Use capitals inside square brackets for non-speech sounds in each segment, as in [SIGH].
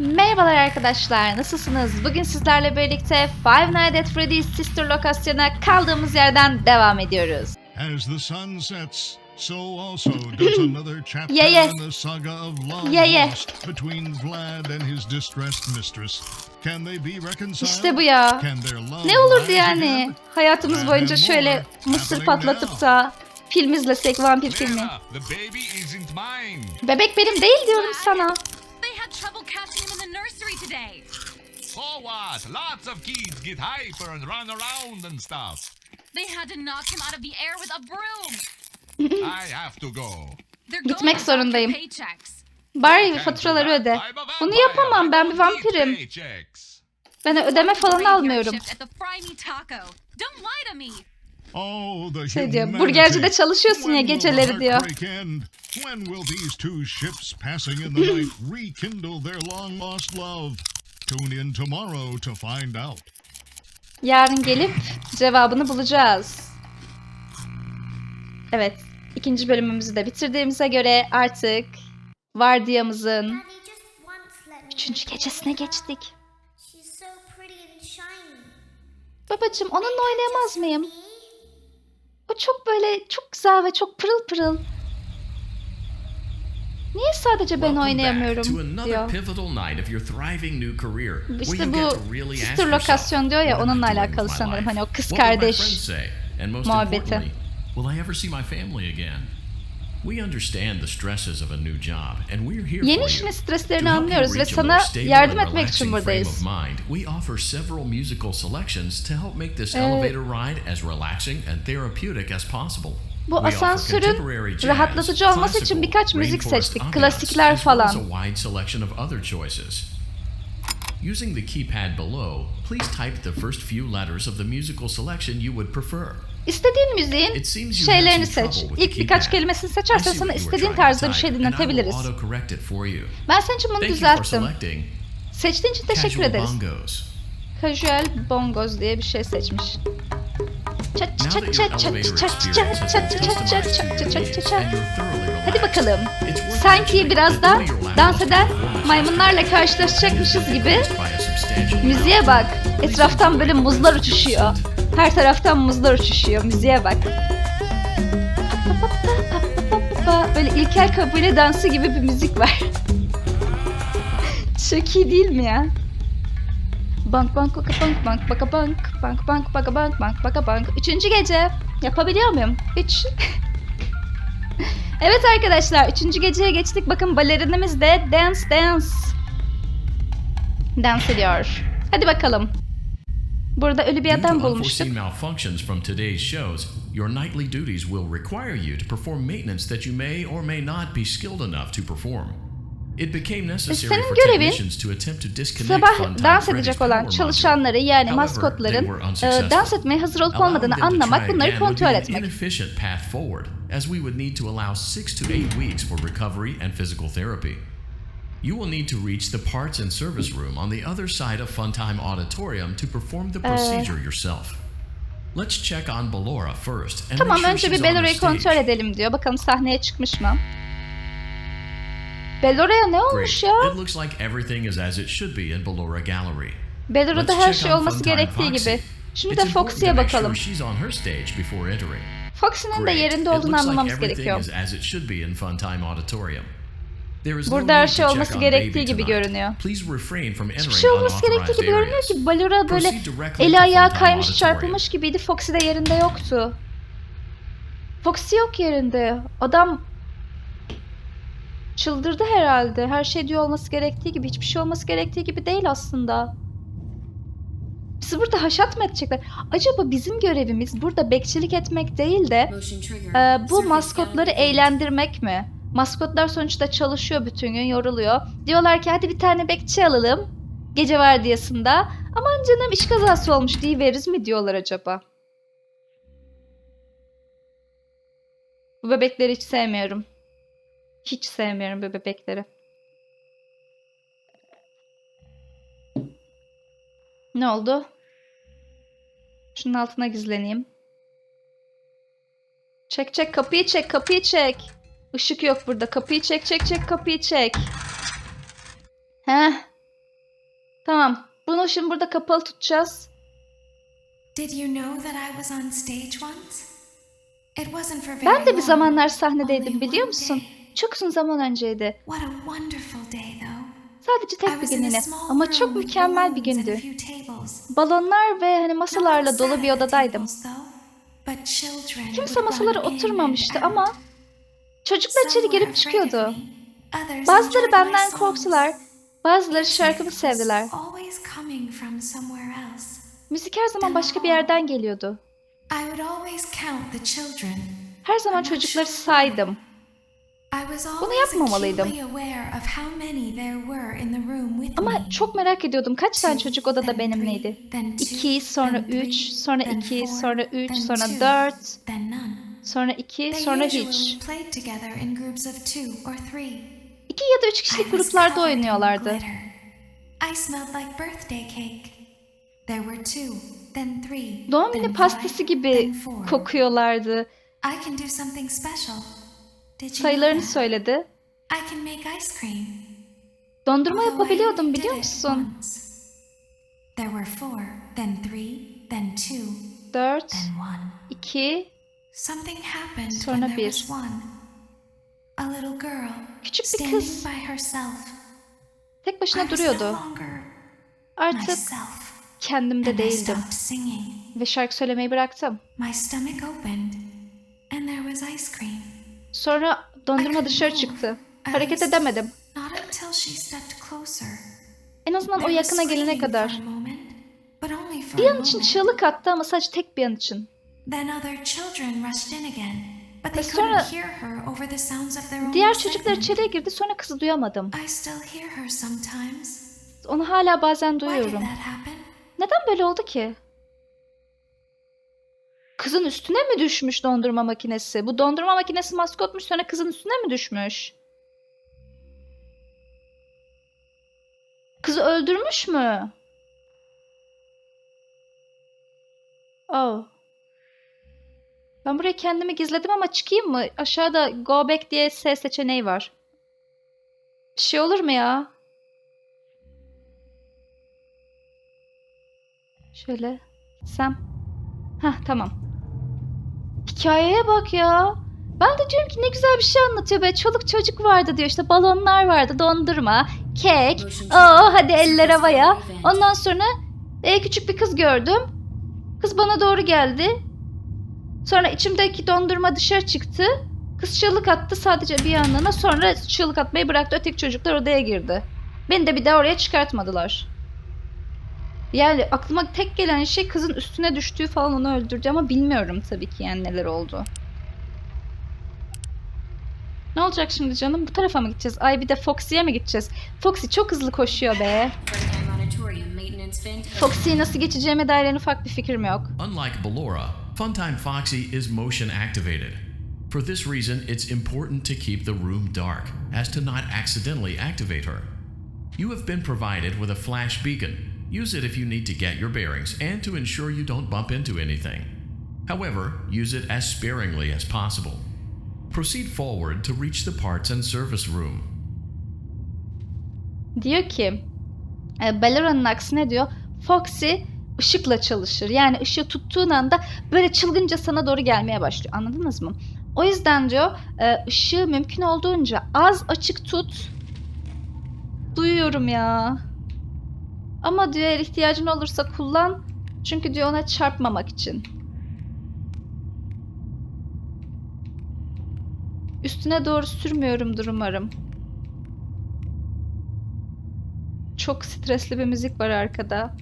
Merhabalar arkadaşlar, nasılsınız? Bugün sizlerle birlikte Five Nights at Freddy's Sister lokasyona kaldığımız yerden devam ediyoruz. As the sun sets, so also does [LAUGHS] another chapter Yeah, yeah. in the saga of love Yeah, yeah. lost between Vlad and his distressed mistress. Can they be reconciled? İşte bu ya. Can their love Ne olurdu yani? Hayatımız boyunca şöyle mısır patlatıp da film izlesek, vampir filmi. Bebek benim değil diyorum sana. Nursery today. So what? Lots of kids get hyper and run around and stuff. They had to knock him out of the air with a broom. [LAUGHS] I have to go. They're Gitmek going zorundayım. paychecks. Bari faturaları öde. Bunu yapamam, ben bir vampirim. paychecks. Ben ödeme falan Graveyard almıyorum. shift at the Fry Me Taco. Don't lie to me. Oh, the Şey diyor, burgercide çalışıyorsun ya geceleri diyor. When will these two ships passing in the night [LAUGHS] rekindle their long lost love? Tune in tomorrow to find out. Yarın gelip cevabını bulacağız. Evet, ikinci bölümümüzü de bitirdiğimize göre artık vardiyamızın üçüncü gecesine geçtik. Babacım onunla oynayamaz mıyım? O çok böyle çok güzel ve çok pırıl pırıl. Niye sadece ben oynayamıyorum diyor. İşte bu sister lokasyon diyor ya, "What am I onunla alakalı sanırım. Hani o kız kardeş muhabbeti. will I ever see my family again? We understand the stresses of a new job and we're here Yeni for you. streslerini To help you anlıyoruz ve sana yardım etmek için buradayız. of mind, we offer several musical selections to help make this elevator ride as relaxing and therapeutic as possible. Bu asansörün rahatlatıcı olması için birkaç müzik seçtik. Klasikler as well as falan. a wide selection of other choices. Using the keypad below, please type the first few letters of the musical selection you would prefer. İstediğin müziğin şeylerini seç. İlk birkaç kelimesini seçersen sana istediğin tarzda bir şey dinletebiliriz. Ben senin için bunu düzelttim. Seçtiğin için teşekkür ederiz. Casual Bongos diye bir şey seçmiş. Hadi bakalım. Sanki biraz last dans eden maymunlarla karşılaşacakmışız gibi müziğe bak. Etraftan böyle muzlar uçuşuyor. Her taraftan muzlar uçuşuyor. Müziğe bak. Böyle ilkel kabile dansı gibi bir müzik var. [LAUGHS] Çok iyi değil mi ya? Bank bank baka bank bank baka bank bank bank baka bank bank baka bank. Üçüncü gece. Yapabiliyor muyum? Üç. [LAUGHS] evet arkadaşlar üçüncü geceye geçtik. Bakın balerinimiz de dance dance. Dans ediyor. Hadi bakalım. Burada ölü bir adam bulmuştuk. unforeseen malfunctions from today's shows, your nightly duties will require you to perform maintenance that you may or may not be skilled enough to perform. It became necessary senin for technicians to attempt to disconnect Sabah dans edecek olan çalışanları yani maskotların e, dans etmeye hazır olup olmadığını anlamak, bunları kontrol etmek. as we would need to allow six to eight weeks for recovery and physical therapy. You will need to reach the parts and service room on the other side of Funtime Auditorium to perform the procedure yourself. Let's check on Ballora first and Tamam make sure önce bir Bellora'yı kontrol edelim diyor. Bakalım sahneye çıkmış mı? Bellora'ya ne olmuş ya? It looks like everything is as it should be in Ballora Gallery. Bellora'da her şey olması gerektiği gibi. Şimdi de Foxy'ye bakalım. Foxy'nin de yerinde olduğunu anlamamız gerekiyor. Burada her şey to olması gerektiği gibi görünüyor. Please refrain from Hiçbir entering şey olması gerektiği gibi görünüyor ki Ballora böyle Proceed directly eli to ayağı kaymış çarpılmış gibiydi. Foxy de yerinde yoktu. Foxy yok yerinde. Adam çıldırdı herhalde. Her şey diyor olması gerektiği gibi. Hiçbir şey olması gerektiği gibi değil aslında. Bizi burada haşat mı edecekler? Acaba bizim görevimiz burada bekçilik etmek değil de e, bu maskotları eğlendirmek mi? Maskotlar sonuçta çalışıyor bütün gün, yoruluyor. Diyorlar ki hadi bir tane bekçi alalım gece vardiyasında. Aman canım iş kazası olmuş diye veririz mi diyorlar acaba? Bu bebekleri hiç sevmiyorum. Hiç sevmiyorum bu bebekleri. Ne oldu? Şunun altına gizleneyim. Çek çek kapıyı çek kapıyı çek. Işık yok burada. Kapıyı çek çek çek kapıyı çek. Heh. Tamam. Bunu şimdi burada kapalı tutacağız. Did you know that I was on stage once? It wasn't for very Ben de bir zamanlar sahnedeydim biliyor musun? Çok uzun zaman önceydi. What a wonderful day though. Sadece tek bir was gün in a yine. small Ama çok mükemmel bir gündü. Balonlar ve hani masalarla dolu bir odadaydım. Kimse masalara oturmamıştı ama çocuklar içeri girip çıkıyordu. Bazıları benden korktular. Bazıları şarkımı sevdiler. Müzik her zaman başka bir yerden geliyordu. Her zaman çocukları saydım. Bunu yapmamalıydım. Ama çok merak ediyordum kaç tane çocuk odada benimleydi. İki, sonra üç, sonra iki, sonra üç, sonra dört. Sonra iki, sonra hiç. İki ya da üç kişilik gruplarda oynuyorlardı. Doğum günü pastası gibi kokuyorlardı. Sayılarını söyledi. Dondurma yapabiliyordum biliyor musun? Dört, iki, Something happened Sonra when there bir. was one. A little girl Küçük bir standing kız. by herself. tek I başına no duruyordu. Artık myself. kendimde And I değildim. Ve şarkı söylemeyi bıraktım. My stomach opened, and there was ice cream. Sonra dondurma dışarı çıktı. Hareket edemedim. Not until she stepped closer. En azından o yakına gelene kadar. Bir an için moment. çığlık attı ama sadece tek bir an için. Then other children rushed in again, but they Ve sonra couldn't hear her over the sounds of their own Diğer çocuklar içeriye girdi sonra kızı duyamadım. I still hear her sometimes. Onu hala bazen duyuyorum. Neden böyle oldu ki? Kızın üstüne mi düşmüş dondurma makinesi? Bu dondurma makinesi maskotmuş sonra kızın üstüne mi düşmüş? Kızı öldürmüş mü? Oh. Ben buraya kendimi gizledim ama çıkayım mı? Aşağıda go back diye S seçeneği var. Bir şey olur mu ya? Şöyle gitsem. Heh tamam. Hikayeye bak ya. Ben de diyorum ki ne güzel bir şey anlatıyor be. Çoluk çocuk vardı diyor işte balonlar vardı dondurma, kek. Oo hadi eller havaya. Ondan sonra e, küçük bir kız gördüm. Kız bana doğru geldi. Sonra içimdeki dondurma dışarı çıktı. Kız çığlık attı sadece bir yanına. Sonra çığlık atmayı bıraktı. Öteki çocuklar odaya girdi. Beni de bir daha oraya çıkartmadılar. Yani aklıma tek gelen şey kızın üstüne düştüğü falan onu öldürdü ama bilmiyorum tabii ki yani neler oldu. Ne olacak şimdi canım? Bu tarafa mı gideceğiz? Ay bir de Foxy'ye mi gideceğiz? Foxy çok hızlı koşuyor be. Foxy'ye nasıl geçeceğime dair en ufak bir fikrim yok. Unlike Ballora, Funtime Foxy is motion activated. For this reason, it's important to keep the room dark, as to not accidentally activate her. You have been provided with a flash beacon. Use it if you need to get your bearings and to ensure you don't bump into anything. However, use it as sparingly as possible. Proceed forward to reach the parts and service room. Diyor ki Bellora'nın aksine diyor Foxy ışıkla çalışır. Yani ışığı tuttuğun anda böyle çılgınca sana doğru gelmeye başlıyor. Anladınız mı? O yüzden diyor e, ışığı mümkün olduğunca az açık tut. Duyuyorum ya. Ama diyor eğer ihtiyacın olursa kullan. Çünkü diyor ona çarpmamak için. Üstüne doğru sürmüyorumdur umarım. Çok stresli bir müzik var arkada.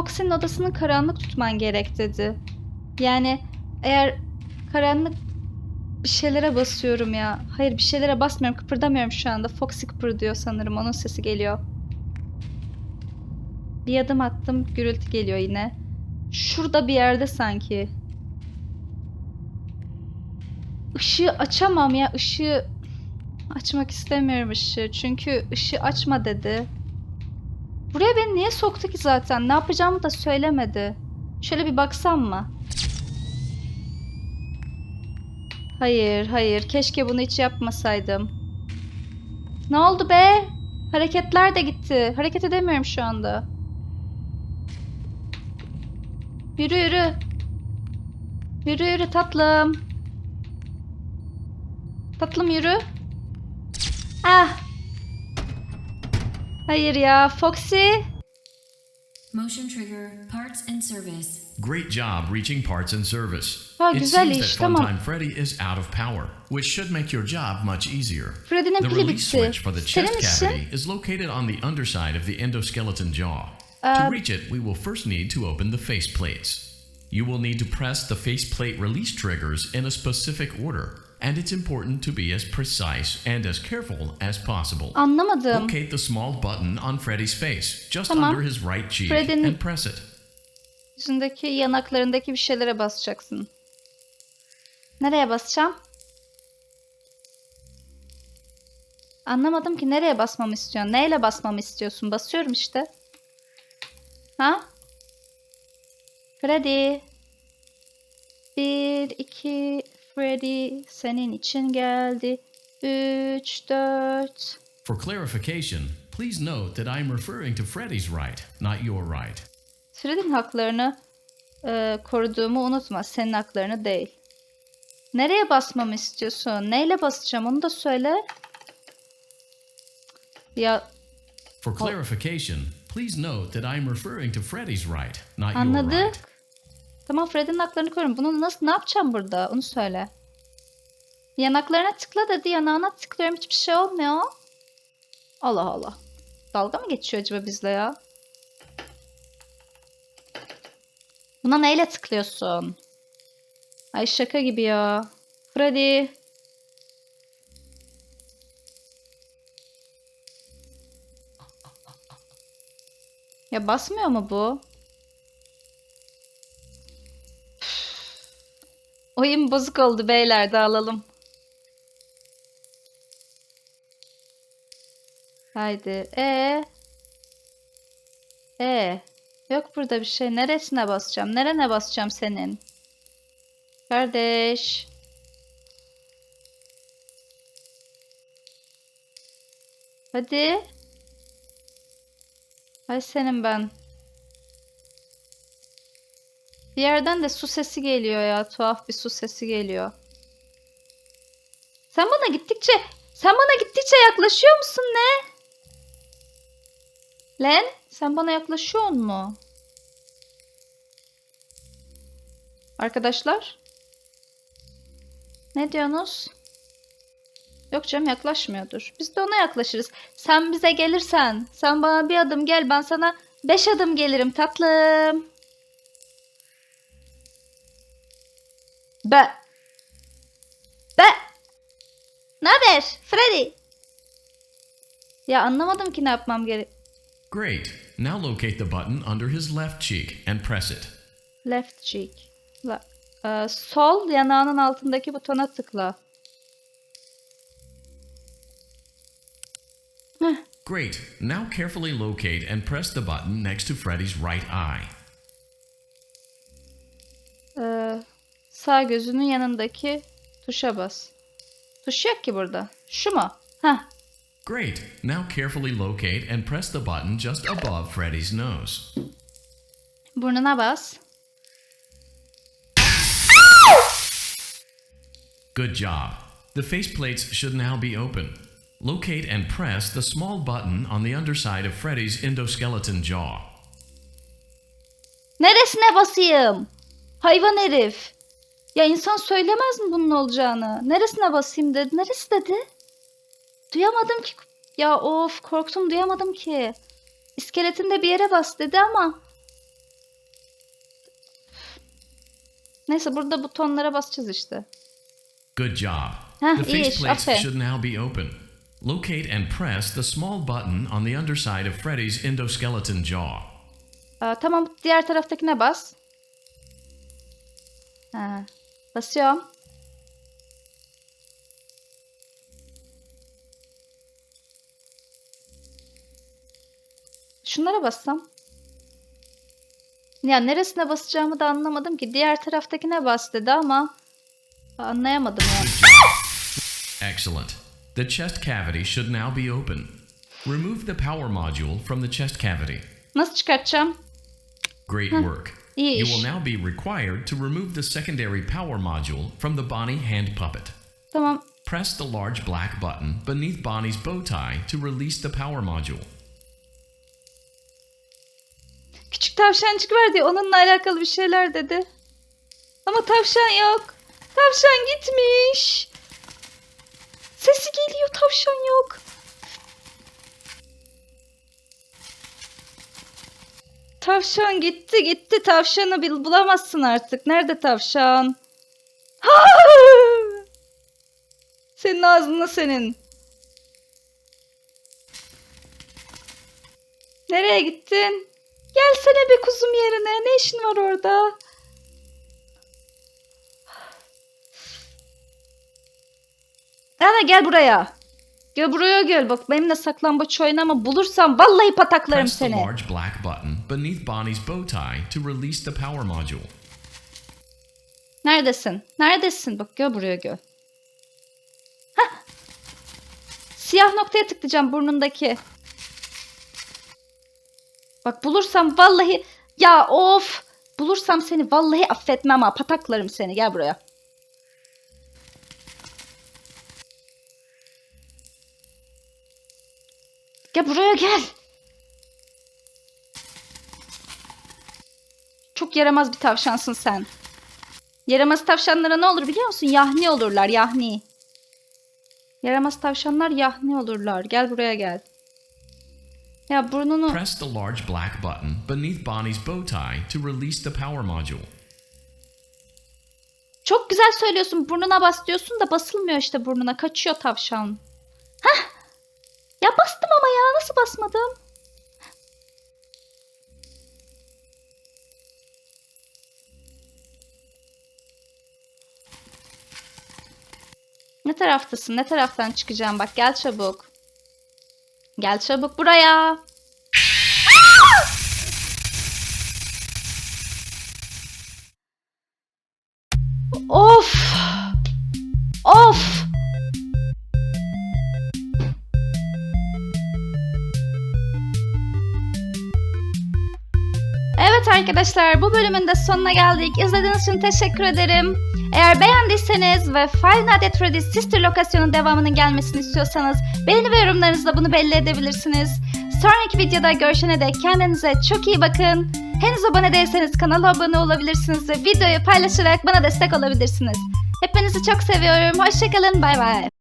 Foxy'nin odasını karanlık tutman gerek dedi. Yani eğer karanlık bir şeylere basıyorum ya. Hayır bir şeylere basmıyorum. Kıpırdamıyorum şu anda. Foxy kıpırdıyor sanırım. Onun sesi geliyor. Bir adım attım. Gürültü geliyor yine. Şurada bir yerde sanki. Işığı açamam ya. Işığı açmak istemiyorum ışığı. Çünkü ışığı açma dedi. Buraya beni niye soktu ki zaten? Ne yapacağımı da söylemedi. Şöyle bir baksam mı? Hayır, hayır. Keşke bunu hiç yapmasaydım. Ne oldu be? Hareketler de gitti. Hareket edemiyorum şu anda. Yürü yürü. Yürü yürü tatlım. Tatlım yürü. Ah. Hayır ya Foxy. Motion trigger, parts and service. Great job reaching parts and service. Ha, it güzel seems iş, that tamam. Funtime Freddy is out of power, which should make your job much easier. Freddy'nin The pili release bitti. switch for the Senin chest için cavity is located on the underside of the endoskeleton jaw. Uh, to reach it, we will first need to open the face plates. You will need to press the faceplate release triggers in a specific order, and it's important to be as precise and as careful as possible. anlamadım. Locate the small button on Freddy's face, just Tamam. under his right cheek, Freddy'nin- and press it. Yüzündeki yanaklarındaki bir şeylere basacaksın. Nereye basacağım? Anlamadım ki nereye basmamı istiyorsun? Neyle basmamı istiyorsun? Basıyorum işte. Ha? Freddy. Bir, iki, Freddy senin için geldi. Üç, dört. For clarification, please note that I am referring to Freddy's right, not your right. Fred'in haklarını e, koruduğumu unutma. Senin haklarını değil. Nereye basmamı istiyorsun? Neyle basacağım onu da söyle. Ya For clarification, please note that I am referring to Freddy's right, not your anladık. Tamam Fred'in haklarını koruyorum. Bunu nasıl ne yapacağım burada? Onu söyle. Yanaklarına tıkla dedi. Yanağına tıklıyorum. Hiçbir şey olmuyor. Allah Allah. Dalga mı geçiyor acaba bizle ya? Buna neyle tıklıyorsun? Ay şaka gibi ya. Freddy. Ya basmıyor mu bu? Oyun bozuk oldu beyler dağılalım. Haydi. E. E. Yok burada bir şey. Neresine basacağım? Nerene basacağım senin? Kardeş. Hadi. Ay senin ben. Bir yerden de su sesi geliyor ya. Tuhaf bir su sesi geliyor. Sen bana gittikçe sen bana gittikçe yaklaşıyor musun ne? Len, sen bana yaklaşıyor mu? Arkadaşlar? Ne diyorsunuz? Yok canım yaklaşmıyordur. Biz de ona yaklaşırız. Sen bize gelirsen, sen bana bir adım gel, ben sana beş adım gelirim tatlım. Be. Be. Ne haber Freddy? Ya anlamadım ki ne yapmam gerek. Great. Now locate the button under his left cheek and press it. Left cheek. La, Ee, sol yanağının altındaki butona tıkla. Heh, Great. Now carefully locate and press the button next to Freddy's right eye. Sağ gözünün yanındaki tuşa bas. Tuş yok ki burada. Şu mu? Heh. Great. Now carefully locate and press the button just above Freddy's nose. Burnuna bas. Good job. The faceplates should now be open. Locate and press the small button on the underside of Freddy's endoskeleton jaw. Neresine basayım? Hayvan herif. Ya insan söylemez mi bunun olacağını? Neresine basayım dedi. Neresi dedi? Duyamadım ki. Ya of korktum duyamadım ki. İskeletinde bir yere bas dedi ama. Neyse burada butonlara basacağız işte. Good job. Heh, the faceplates should now be open. Locate and press the small button on the underside of Freddy's endoskeleton jaw. Aa, tamam diğer taraftakine bas. Ha, basıyorum. Şunlara bassam. Ya neresine basacağımı da anlamadım ki. Diğer taraftakine bas dedi ama anlayamadım ya. Excellent. The chest cavity should now be open. Remove the power module from the chest cavity. Nasıl çıkartacağım? Great work. You iş. will now be required to remove the secondary power module from the Bonnie hand puppet. Tamam. Press the large black button beneath Bonnie's bow tie to release the power module. Küçük tavşancık var diye onunla alakalı bir şeyler dedi. Ama tavşan yok. Tavşan gitmiş. Sesi geliyor tavşan yok. Tavşan gitti gitti tavşanı bil bulamazsın artık. Nerede tavşan? Ha! Senin ağzına senin. Nereye gittin? Gelsene be kuzum yerine. Ne işin var orada? Ana gel buraya. Gel buraya gel. Bak benimle saklambaç oynama. Bulursam vallahi pataklarım seni. Beneath Bonnie's bow tie to release the power module. Neredesin? Neredesin? Bak gel buraya gel. Hah. Siyah noktaya tıklayacağım burnundaki. Bak bulursam vallahi ya of bulursam seni vallahi affetmem ha pataklarım seni gel buraya. Gel buraya gel. Çok yaramaz bir tavşansın sen. Yaramaz tavşanlara ne olur biliyor musun? Yahni olurlar, yahni. Yaramaz tavşanlar yahni olurlar. Gel buraya gel. Ya burnunu... Press the large black button beneath Bonnie's bow tie to release the power module. Çok güzel söylüyorsun. Burnuna bas diyorsun da basılmıyor işte burnuna. Kaçıyor tavşan. Hah! Ya bastım ama ya. Nasıl basmadım? Taraftasın? Ne taraftan çıkacağım? Bak gel çabuk. Gel çabuk buraya. Evet arkadaşlar bu bölümün de sonuna geldik. İzlediğiniz için teşekkür ederim. Eğer beğendiyseniz ve Five Nights at Freddy's Sister lokasyonun devamının gelmesini istiyorsanız beğeni ve yorumlarınızla bunu belli edebilirsiniz. Sonraki videoda görüşene dek kendinize çok iyi bakın. Henüz abone değilseniz kanala abone olabilirsiniz ve videoyu paylaşarak bana destek olabilirsiniz. Hepinizi çok seviyorum. Hoşçakalın. Bay bay.